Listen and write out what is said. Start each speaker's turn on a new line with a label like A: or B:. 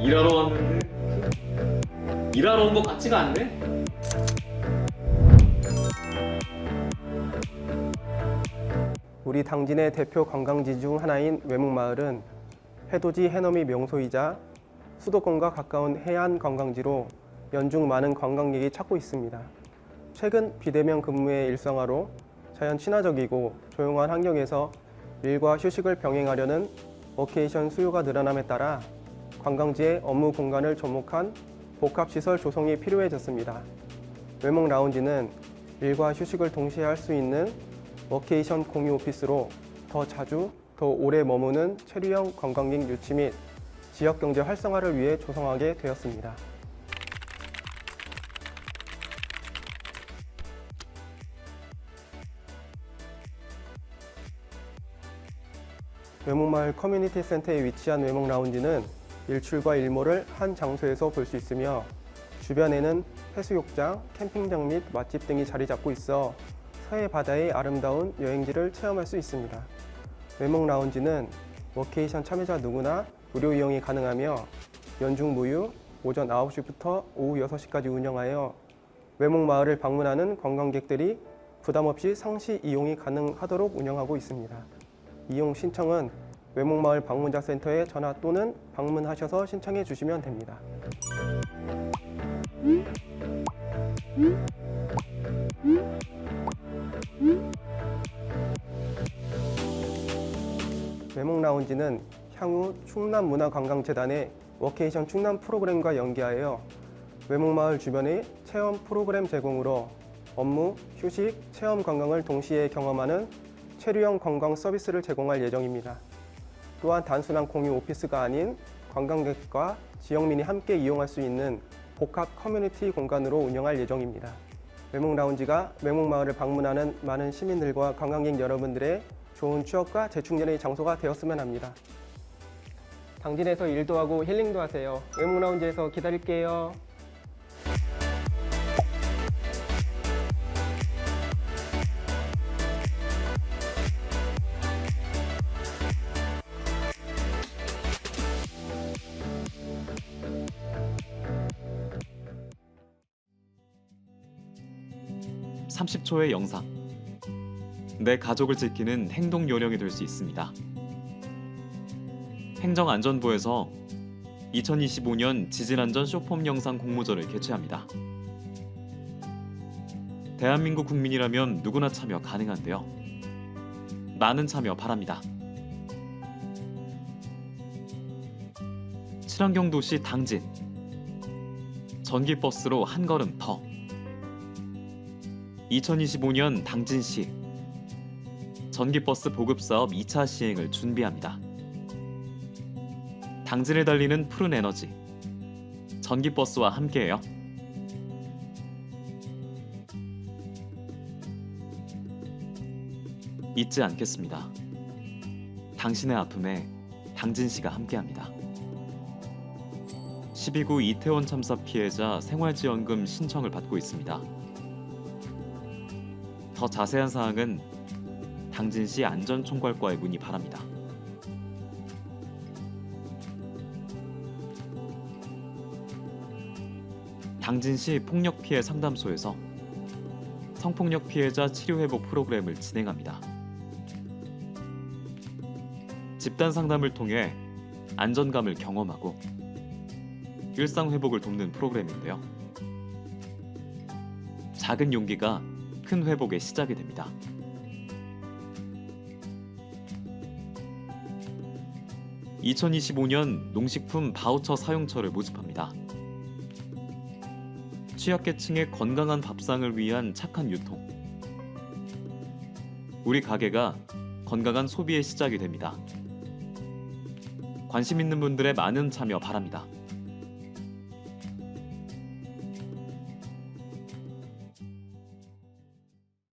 A: 일하러 왔는데 일하러 온 것 같지가 않네.
B: 우리 당진의 대표 관광지 중 하나인 외묵마을은 해돋이 해넘이 명소이자 수도권과 가까운 해안 관광지로 연중 많은 관광객이 찾고 있습니다. 최근 비대면 근무의 일상화로 자연 친화적이고 조용한 환경에서 일과 휴식을 병행하려는 워케이션 수요가 늘어남에 따라 관광지의 업무 공간을 접목한 복합시설 조성이 필요해졌습니다. 외목 라운지는 일과 휴식을 동시에 할 수 있는 워케이션 공유 오피스로 더 자주, 더 오래 머무는 체류형 관광객 유치 및 지역 경제 활성화를 위해 조성하게 되었습니다. 외목마을 커뮤니티 센터에 위치한 외목 라운지는 일출과 일몰을 한 장소에서 볼 수 있으며 주변에는 해수욕장, 캠핑장 및 맛집 등이 자리 잡고 있어 서해 바다의 아름다운 여행지를 체험할 수 있습니다. 외목 라운지는 워케이션 참여자 누구나 무료 이용이 가능하며 연중 무휴 오전 9시부터 오후 6시까지 운영하여 외목 마을을 방문하는 관광객들이 부담 없이 상시 이용이 가능하도록 운영하고 있습니다. 이용 신청은 외목마을 방문자 센터에 전화 또는 방문하셔서 신청해 주시면 됩니다. 외목 라운지는 향후 충남문화관광재단의 워케이션 충남 프로그램과 연계하여 외목마을 주변의 체험 프로그램 제공으로 업무, 휴식, 체험 관광을 동시에 경험하는 체류형 관광 서비스를 제공할 예정입니다. 또한 단순한 공유 오피스가 아닌 관광객과 지역민이 함께 이용할 수 있는 복합 커뮤니티 공간으로 운영할 예정입니다. 외목 라운지가 외목 마을을 방문하는 많은 시민들과 관광객 여러분들의 좋은 추억과 재충전의 장소가 되었으면 합니다. 당진에서 일도 하고 힐링도 하세요. 외목 라운지에서 기다릴게요.
C: 삼십 초의 영상. 내 가족을 지키는 행동 요령이 될 수 있습니다. 행정안전부에서 2025년 지진안전 쇼폼 영상 공모전을 개최합니다. 대한민국 국민이라면 누구나 참여 가능한데요. 많은 참여 바랍니다. 친환경 도시 당진. 전기버스로 한 걸음 더. 2025년 당진 시 전기버스 보급 사업 2차 시행을 준비합니다. 당진을 달리는 푸른 에너지 전기버스와 함께해요. 잊지 않겠습니다. 당신의 아픔에 당진시가 함께합니다. 12구 이태원 참사 피해자 생활지원금 신청을 받고 있습니다. 더 자세한 사항은 당진시 안전총괄과에 문의 바랍니다. 당진시 폭력 피해 상담소에서 성폭력 피해자 치료 회복 프로그램을 진행합니다. 집단 상담을 통해 안전감을 경험하고 일상 회복을 돕는 프로그램인데요. 작은 용기가 큰 회복의 시작이 됩니다. (2025년) 농식품 바우처 사용처를 모집합니다. 취약계층의 건강한 밥상을 위한 착한 유통. 우리 가게가 건강한 소비의 시작이 됩니다. 관심 있는 분들의 많은 참여 바랍니다.